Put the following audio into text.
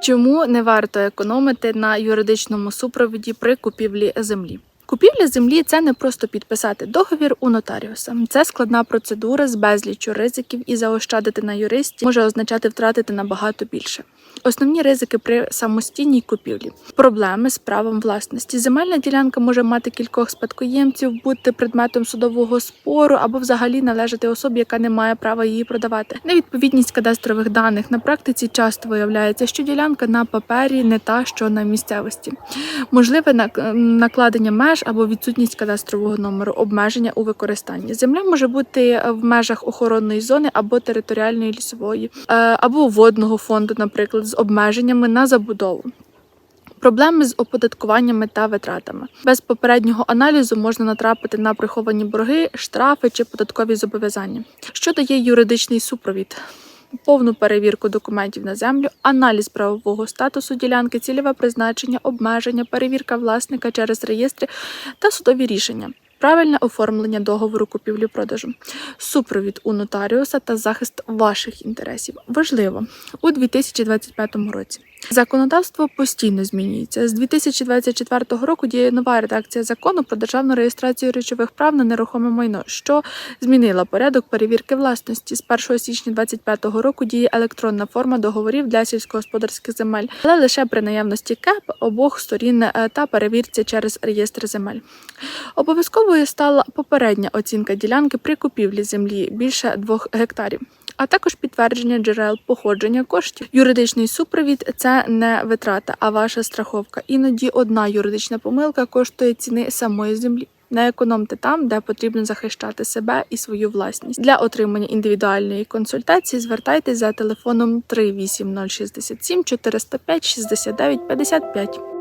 Чому не варто економити на юридичному супроводі при купівлі землі? Купівля землі це не просто підписати договір у нотаріуса. Це складна процедура з безліччю ризиків, і заощадити на юристі може означати втратити набагато більше. Основні ризики при самостійній купівлі: проблеми з правом власності. Земельна ділянка може мати кількох спадкоємців, бути предметом судового спору або взагалі належати особі, яка не має права її продавати. Невідповідність кадастрових даних на практиці часто виявляється, що ділянка на папері не та, що на місцевості. Можливе нак- накладення меж або відсутність кадастрового номеру, обмеження у використанні. Земля може бути в межах охоронної зони або територіальної лісової, е, або водного фонду, наприклад, з обмеженнями на забудову. Проблеми з оподаткуваннями та витратами. Без попереднього аналізу можна натрапити на приховані борги, штрафи чи податкові зобов'язання. Що дає юридичний супровід? Повну перевірку документів на землю, аналіз правового статусу ділянки, цільове призначення, обмеження, перевірка власника через реєстри та судові рішення. Правильне оформлення договору купівлі-продажу, супровід у нотаріуса та захист ваших інтересів важливо у 2025 році. Законодавство постійно змінюється. З 2024 року діє нова редакція закону про державну реєстрацію речових прав на нерухоме майно, що змінила порядок перевірки власності. З 1 січня 2025 року діє електронна форма договорів для сільськогосподарських земель, але лише при наявності КЕП обох сторін е, та перевірці через реєстр земель. Обов'язковою стала попередня оцінка ділянки при купівлі землі більше 2 гектарів. А також підтвердження джерел походження коштів. Юридичний супровід це не витрата, а ваша страховка. Іноді одна юридична помилка коштує ціни самої землі. Не економте там, де потрібно захищати себе і свою власність. Для отримання індивідуальної консультації звертайтесь за телефоном 38067 405 69 55.